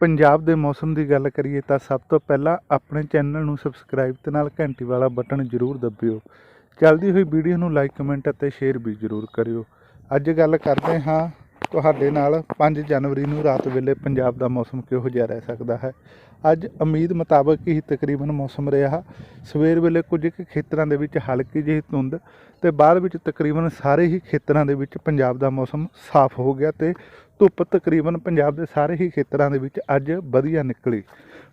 ਪੰਜਾਬ ਦੇ ਮੌਸਮ ਦੀ ਗੱਲ ਕਰੀਏ ਤਾਂ ਸਭ ਤੋਂ ਪਹਿਲਾਂ ਆਪਣੇ ਚੈਨਲ ਨੂੰ ਸਬਸਕ੍ਰਾਈਬ ਤੇ ਨਾਲ ਘੰਟੀ ਵਾਲਾ ਬਟਨ ਜ਼ਰੂਰ ਦਬਿਓ। ਚੱਲਦੀ ਹੋਈ ਵੀਡੀਓ ਨੂੰ ਲਾਈਕ, ਕਮੈਂਟ ਅਤੇ ਸ਼ੇਅਰ ਵੀ ਜ਼ਰੂਰ ਕਰਿਓ। ਅੱਜ ਗੱਲ ਕਰਦੇ ਹਾਂ ਤੁਹਾਡੇ ਨਾਲ 5 ਜਨਵਰੀ ਨੂੰ ਰਾਤ ਵੇਲੇ ਪੰਜਾਬ ਦਾ ਮੌਸਮ ਕਿਹੋ ਜਿਹਾ ਰਹਿ ਸਕਦਾ ਹੈ। ਅੱਜ ਉਮੀਦ ਮੁਤਾਬਕ ਹੀ ਤਕਰੀਬਨ ਮੌਸਮ ਰਿਹਾ। ਸਵੇਰ ਵੇਲੇ ਕੁਝ ਕੁ ਖੇਤਰਾਂ ਦੇ ਵਿੱਚ ਹਲਕੀ ਜਿਹੀ ਧੁੰਦ ਤੇ ਬਾਅਦ ਵਿੱਚ ਤਕਰੀਬਨ ਸਾਰੇ ਹੀ ਖੇਤਰਾਂ ਦੇ ਵਿੱਚ ਪੰਜਾਬ ਦਾ ਮੌਸਮ ਸਾਫ਼ ਹੋ ਗਿਆ ਤੇ ਧੁੱਪ ਤਕਰੀਬਨ ਪੰਜਾਬ ਦੇ ਸਾਰੇ ਹੀ ਖੇਤਰਾਂ ਦੇ ਵਿੱਚ ਅੱਜ ਵਧੀਆ ਨਿਕਲੀ।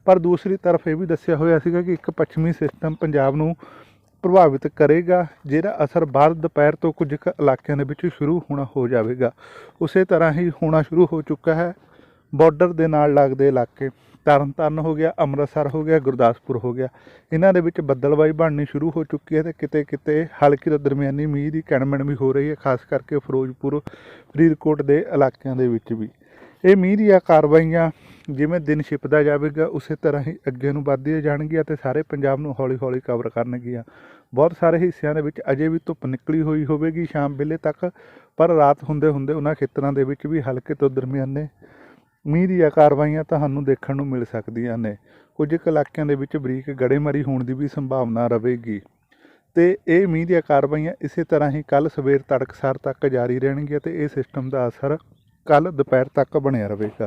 ਪਰ ਦੂਸਰੀ ਤਰਫ ਇਹ ਵੀ ਦੱਸਿਆ ਹੋਇਆ ਸੀਗਾ ਕਿ ਇੱਕ ਪੱਛਮੀ ਸਿਸਟਮ ਪੰਜਾਬ ਨੂੰ ਪ੍ਰਭਾਵਿਤ ਕਰੇਗਾ, ਜਿਹਦਾ ਅਸਰ ਬਾਅਦ ਦੁਪਹਿਰ ਤੋਂ ਕੁਝ ਕੁ ਇਲਾਕਿਆਂ ਦੇ ਵਿੱਚ ਸ਼ੁਰੂ ਹੋਣਾ ਹੋ ਜਾਵੇਗਾ। ਉਸੇ ਤਰ੍ਹਾਂ ਹੀ ਹੋਣਾ ਸ਼ੁਰੂ ਹੋ ਚੁੱਕਾ ਹੈ ਬਾਰਡਰ ਦੇ ਨਾਲ ਲੱਗਦੇ ਇਲਾਕੇ। ਤਰਨਤਾਰਨ ਹੋ ਗਿਆ, ਅੰਮ੍ਰਿਤਸਰ ਹੋ ਗਿਆ, ਗੁਰਦਾਸਪੁਰ ਹੋ ਗਿਆ। ਇਹਨਾਂ ਦੇ ਵਿੱਚ ਬੱਦਲਬਾਈ ਬਣਨੀ ਸ਼ੁਰੂ ਹੋ ਚੁੱਕੀ ਹੈ ਤੇ ਕਿਤੇ ਕਿਤੇ ਹਲਕੀ ਤੋਂ ਦਰਮਿਆਨੀ ਮੀਂਹ ਦੀ ਕਣਮਣ ਵੀ ਹੋ ਰਹੀ ਹੈ, ਖਾਸ ਕਰਕੇ ਫਿਰੋਜ਼ਪੁਰ, ਫਰੀਦਕੋਟ ਦੇ ਇਲਾਕਿਆਂ ਦੇ ਵਿੱਚ ਵੀ। ਇਹ ਮੀਂਹ ਦੀਆਂ ਕਾਰਵਾਈਆਂ ਜਿਵੇਂ ਦਿਨ ਛਿਪਦਾ ਜਾਵੇਗਾ, ਉਸੇ ਤਰ੍ਹਾਂ ਹੀ ਅੱਗੇ ਨੂੰ ਵੱਧਦੀਆਂ ਜਾਣਗੀਆਂ ਤੇ ਸਾਰੇ ਪੰਜਾਬ ਨੂੰ ਹੌਲੀ-ਹੌਲੀ ਕਵਰ ਕਰਨਗੀਆਂ। ਬਹੁਤ ਸਾਰੇ ਹਿੱਸਿਆਂ ਦੇ ਵਿੱਚ ਅਜੇ ਵੀ ਧੁੱਪ ਨਿਕਲੀ ਹੋਈ ਹੋਵੇਗੀ ਸ਼ਾਮ ਵੇਲੇ ਤੱਕ, ਪਰ ਰਾਤ ਹੁੰਦੇ ਹੁੰਦੇ ਉਹਨਾਂ ਖੇਤਰਾਂ ਦੇ ਵਿੱਚ ਵੀ ਹਲਕੇ ਤੋਂ ਦਰਮਿਆਨੇ ਮੀਂਹ ਦੀਆਂ ਕਾਰਵਾਈਆਂ ਤੁਹਾਨੂੰ ਦੇਖਣ ਨੂੰ ਮਿਲ ਸਕਦੀਆਂ ਨੇ। ਕੁਝ ਕੁ ਇਲਾਕਿਆਂ ਦੇ ਵਿੱਚ ਬਰੀਕ ਗੜੇਮਾਰੀ ਹੋਣ ਦੀ ਵੀ ਸੰਭਾਵਨਾ ਰਹੇਗੀ। ਤੇ ਇਹ ਮੀਂਹ ਦੀਆਂ ਕਾਰਵਾਈਆਂ ਇਸੇ ਤਰ੍ਹਾਂ ਹੀ ਕੱਲ ਸਵੇਰ ਤੜਕਸਾਰ ਤੱਕ ਜਾਰੀ ਰਹਿਣਗੀਆਂ ਤੇ ਇਹ ਸਿਸਟਮ ਦਾ ਅਸਰ ਕੱਲ ਦੁਪਹਿਰ ਤੱਕ ਬਣਿਆ ਰਹੇਗਾ।